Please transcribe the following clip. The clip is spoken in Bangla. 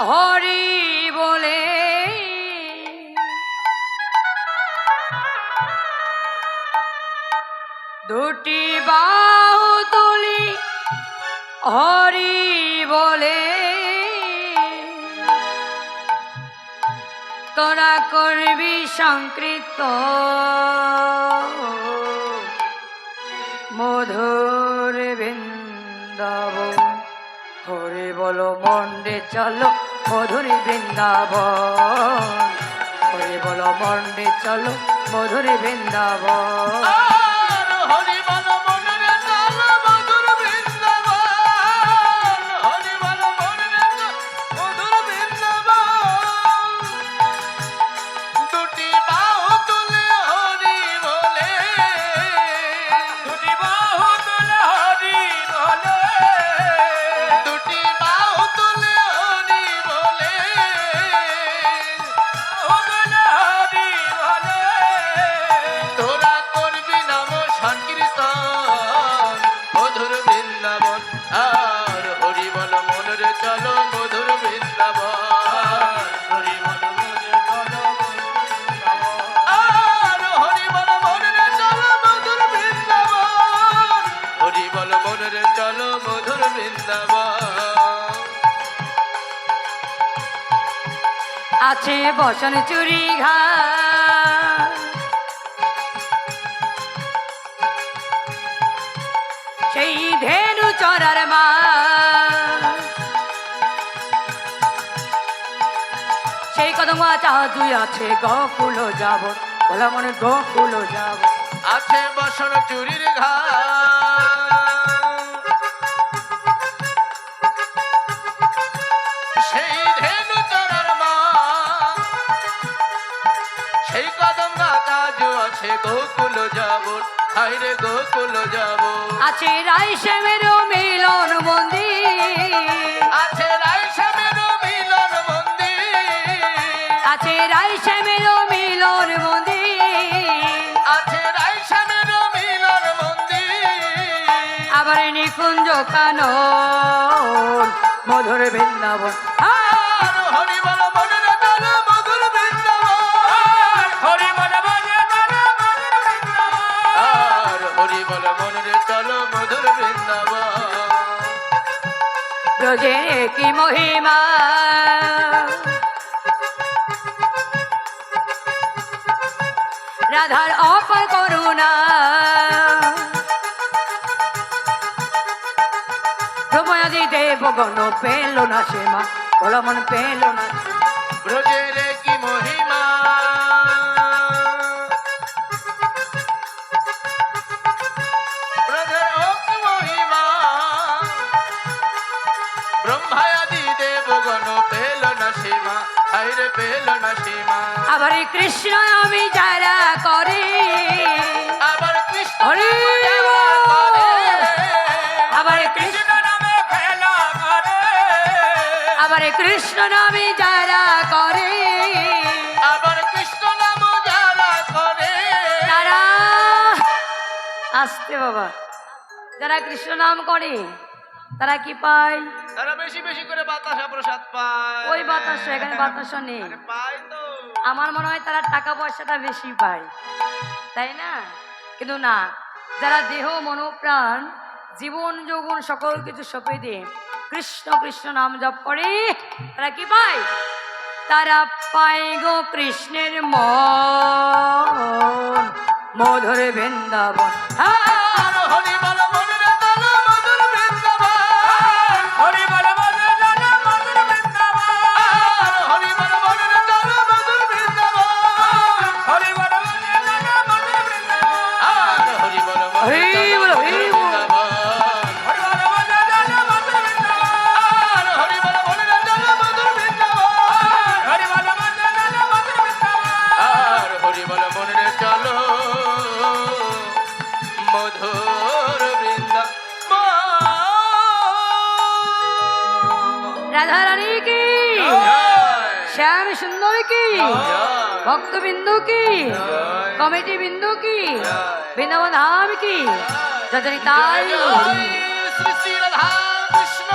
হরি বলে। দুটি বাহু তুলি হরি বলে। তোরা করবি সংকৃত। মধুর বৃন্দাবন। হরে বলো মন্ডে চলো। মধুর বৃন্দাবন হরে বলো মন্ডে চলো মধুর বৃন্দাবন আছে বসন চুরি ঘাট। সেই ধেনু চরার মা। সেই কদম চাঁদুই আছে গকুল যাব। বলা মনে গকুল যাব। আছে বসন চুরির ঘাট। আছে গোকুল যাব। হাইরে গোকুল যাব। আছে রাই শ্যামের মিলন মন্দির। আছে রাইসামের মিলন মন্দির। আছে রাই শ্যামের মিলন মন্দির। আছে রাইসামের মিলন মন্দির। আবার নিকুঞ্জ কানন মধুর বৃন্দাবন। আর হরি ব্রজের কি মহিমা? রাধার অপর করুণা। প্রময়াদি দেবগণ পেল না সীমা বলমন পেল না ব্রজের কি মহিমা? আবার কৃষ্ণ আমি যারা করে আবার কৃষ্ণ আবার কৃষ্ণ নামে করে। আবার কৃষ্ণ নামে যারা করে আবার কৃষ্ণ নাম যারা করে। তারা আসতে বাবা। যারা কৃষ্ণ নাম করে তারা কি পায়? তারা বেশি বেশি করে বাতাসা প্রসাদ পায়। ওই বাতাস এখানে বাতাস নেই। পায় তো। আমার মনে হয় তারা টাকা পয়সাটা বেশি পায়। তাই না? কিন্তু না যারা দেহ মনোপ্রাণ জীবন যৌবন সকল কিছু সঁপে দিয়ে কৃষ্ণ কৃষ্ণ নাম জপ করে তারা কি পায়? তারা পায় গো কৃষ্ণের মন মধুর বৃন্দাবন। হ্যাঁ! রাধারানী কি? শ্যাম সুন্দর কি? ভক্তবিন্দু কি? কমিটি বিন্দু কি? বৃন্দাবন ধাম কি? যতনি তাই শ্রী রাধা কৃষ্ণ